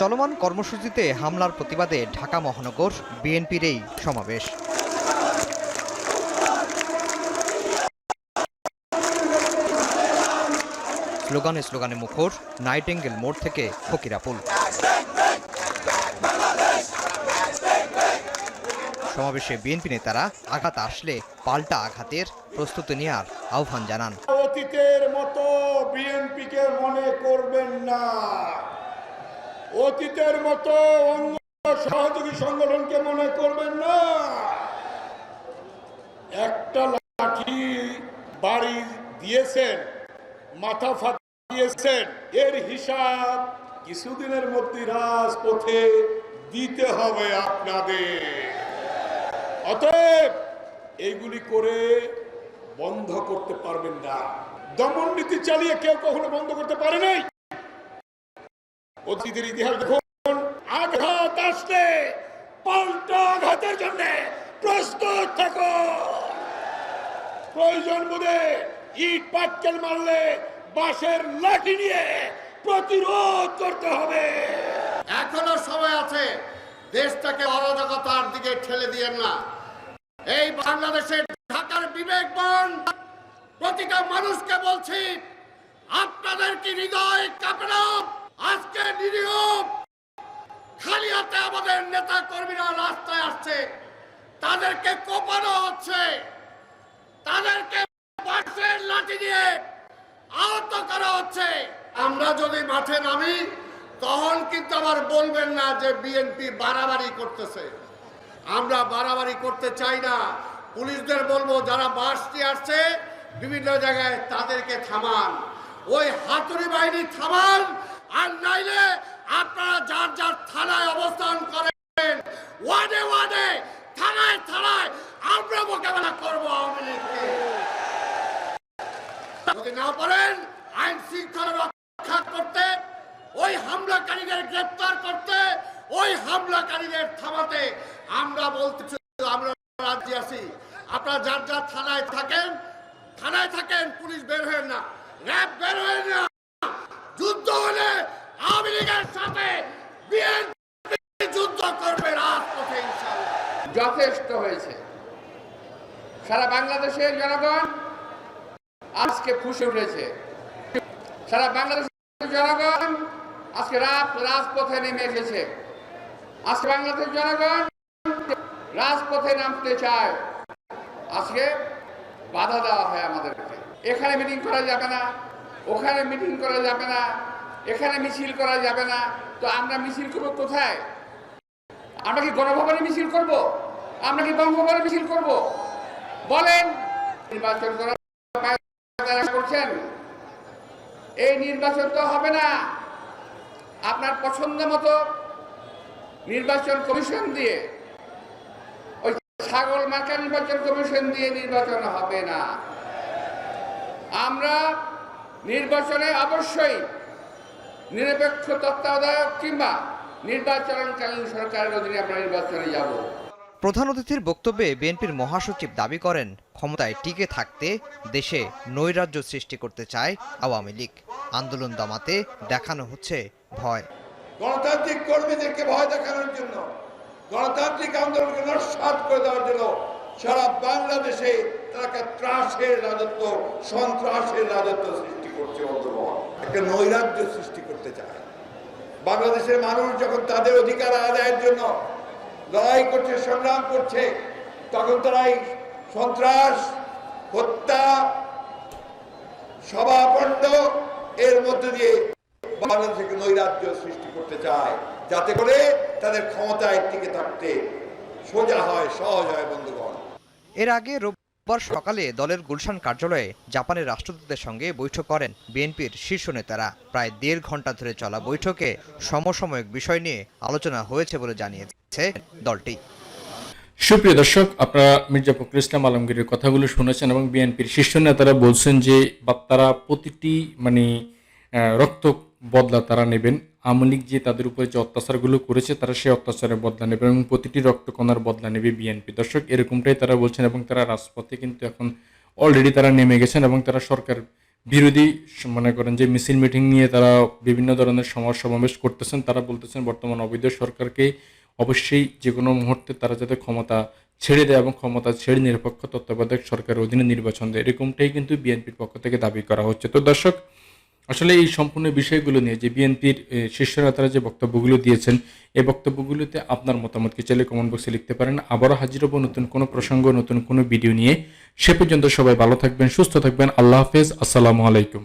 চলমান কর্মসূচিতে হামলার প্রতিবাদে ঢাকা মহানগর বিএনপির এই সমাবেশ। স্লোগানে স্লোগানে মুখর নাইটেঙ্গেল মোড় থেকে ফকিরাপুল। সমাবেশে বিএনপি নেতারা আঘাত আসলে পাল্টা আঘাতের প্রস্তুতি নেওয়ার আহ্বান জানান। অতীতের মতো বিএনপিকে মনে করবেন না। অতীতের মতো অঙ্গ সহযোগী সংগঠনকে মনে করবেন না। একটা লাঠি বাড়ি দিয়েছেন, মাথা ফাটিয়েছেন, এর হিসাব কিছুদিনের মধ্যে রাজপথে দিতে হবে আপনাদের। অতএব এইগুলি করে বন্ধ করতে পারবেন না। দমন নীতি চালিয়ে কেউ কখনো বন্ধ করতে পারে নাই? অতীতের ইতিহাস দেখুন। আঘাত আসলে পাল্টা আঘাতের জন্য প্রস্তুত থাকো। প্রয়োজন বোধে ইট পাটকেল মারলে বাঁশের লাঠি নিয়ে প্রতিরোধ করতে হবে। এখনও সময় আছে, দেশটাকে অরাজকতার দিকে ঠেলে দিয়েন না। এই বাংলাদেশের ঢাকার বিবেকবান প্রতিটা মানুষকে বলছি, আপনাদের কি হৃদয় কাঁপে আজকে নিরীহ খালি হাতে আমাদের নেতা কর্মীরা রাস্তায় আসছে। তাদেরকে কোপানো হচ্ছে। তাদেরকে বাঁশের লাঠি দিয়ে আহত করা হচ্ছে। আমরা যদি মাঠে নামি, তখন কিন্তু আবার বলবেন না যে বিএনপি বাড়াবাড়ি করতেছে। আমরা বাড়াবাড়ি করতে চাই না। পুলিশদের বলব, যারা বাস নিয়ে আসছে, বিভিন্ন জায়গায় তাদেরকে থামান। ওই হাতুড়ি বাহিনী থামান আর নাইলে আপনারা যার যার থানায় অবস্থান করেন ওয়ার্ডে ওয়ার্ডে থানায় থানায় আমরা মোকাবেলা করব আওয়ামী লীগকে যদি না পারেন আইন শৃঙ্খলা রক্ষা করতে, ওই হামলাকারীদের গ্রেপ্তার করতে, ওই হামলাকারীদের থামাতে আমরা বলতে আমরা রাজ্যে আছি। আপনারা যার যার থানায় থাকেন থানায় থাকেন, পুলিশ বের হয়েন না। র্যাব বের হয়েন না। যুদ্ধ হলে আওয়ামী লীগের সাথে যুদ্ধ করবে রাজপথে যথেষ্ট হয়েছে। সারা বাংলাদেশের জনগণ আজকে ফুসে উঠেছে। সারা বাংলাদেশের জনগণ আজকে রাত রাজপথে নেমে এসেছে। আজকে বাংলাদেশের জনগণ রাজপথে নামতে চায়। আজকে বাধা দেওয়া হয় আমাদেরকে। এখানে মিটিং করা যাবে না, ওখানে মিটিং করা যাবে না, এখানে মিছিল করা যাবে না। তো আমরা মিছিল করব কোথায়? আমরা কি গণভবনে মিছিল করব? আমরা কি বঙ্গভবনে মিছিল করব? বলেন, নির্বাচন করার তারা করছেন। এই নির্বাচন তো হবে না। আপনার পছন্দ মতো নির্বাচন কমিশন দিয়ে, ওই ছাগল মার্কা নির্বাচন কমিশন দিয়ে নির্বাচন হবে না। আমরা নির্বাচনে অবশ্যই নিরপেক্ষ তত্ত্বাবধায়ক কিংবা নির্বাচনকালীন সরকারের অধীনে আমরা নির্বাচনে যাব। প্রধান অতিথির বক্তব্যে বিএনপির মহাসচিব দাবি করেন, ক্ষমতায় টিকে থাকতে দেশে নৈরাজ্য সৃষ্টি করতে চায় আওয়ামী লীগ। আন্দোলন দমাতে দেখানো হচ্ছে ভয়। গণতান্ত্রিক কর্মীদেরকে ভয় দেখানোর জন্য, গণতান্ত্রিক আন্দোলনকে নস্বাত করে দেওয়ার জন্য সারা বাংলাদেশে তারা ত্রাসের রাজত্ব, সন্ত্রাসের রাজত্ব সৃষ্টি করছে বন্ধুগণ। একটা নৈরাজ্য সৃষ্টি করতে চায়। বাংলাদেশের মানুষ যখন তাদের অধিকার আদায়ের জন্য লড়াই করছে, সংগ্রাম করছে, তখন তারা এই সন্ত্রাস, হত্যা সভাপণ্ড এর মধ্যে দিয়ে বাংলাদেশকে নৈরাজ্য সৃষ্টি করতে চায়, যাতে করে তাদের ক্ষমতায় টিকে থাকতে সোজা হয়, সহজ হয় বন্ধুগণ। এর আগে রোববার সকালে দলের গুলশান কার্যালয়ে জাপানের রাষ্ট্রদূতের সঙ্গে বৈঠক করেন বিএনপির শীর্ষ নেতারা। প্রায় দেড় ঘণ্টা ধরে চলা বৈঠকে সমসাময়িক বিষয় নিয়ে আলোচনা হয়েছে বলে জানিয়েছে। দলটি। সুপ্রিয় দর্শক, আপনারা মির্জা ফখরুল ইসলাম আলমগীরের কথাগুলো শুনেছেন এবং বিএনপির শীর্ষ নেতারা বলছেন যে তারা প্রতিটি মানে রক্ত বদলা তারা নেবেন। আওয়ামী লীগ যে তাদের উপরে যে অত্যাচারগুলো করেছে, তারা সেই অত্যাচারের বদলা নেবে এবং প্রতিটি রক্তকণার বদলা নেবে বিএনপি। দর্শক, এরকমটাই তারা বলছেন এবং তারা রাজপথে কিন্তু এখন অলরেডি তারা নেমে গেছেন এবং তারা সরকার বিরোধী, মনে করেন যে, মিছিল মিটিং নিয়ে তারা বিভিন্ন ধরনের সমাজ সমাবেশ করতেছেন। তারা বলতেছেন, বর্তমান অবৈধ সরকারকে অবশ্যই যে কোনো মুহূর্তে তারা যাতে ক্ষমতা ছেড়ে দেয় এবং ক্ষমতা ছেড়ে নিরপেক্ষ তত্ত্বাবধায়ক সরকারের অধীনে নির্বাচন দেয়, এরকমটাই কিন্তু বিএনপির পক্ষ থেকে দাবি করা হচ্ছে। তো দর্শক, আসলে এই সম্পূর্ণ বিষয়গুলো নিয়ে যে বিএনপির শীর্ষ নেতারা যে বক্তব্যগুলো দিয়েছেন, এই বক্তব্যগুলোতে আপনার মতামত কি চাইলে কমেন্ট বক্সে লিখতে পারেন। আবারও হাজির হব নতুন কোনো প্রসঙ্গ, নতুন কোনো ভিডিও নিয়ে। সে পর্যন্ত সবাই ভালো থাকবেন, সুস্থ থাকবেন। আল্লাহ হাফেজ, আসসালামু আলাইকুম।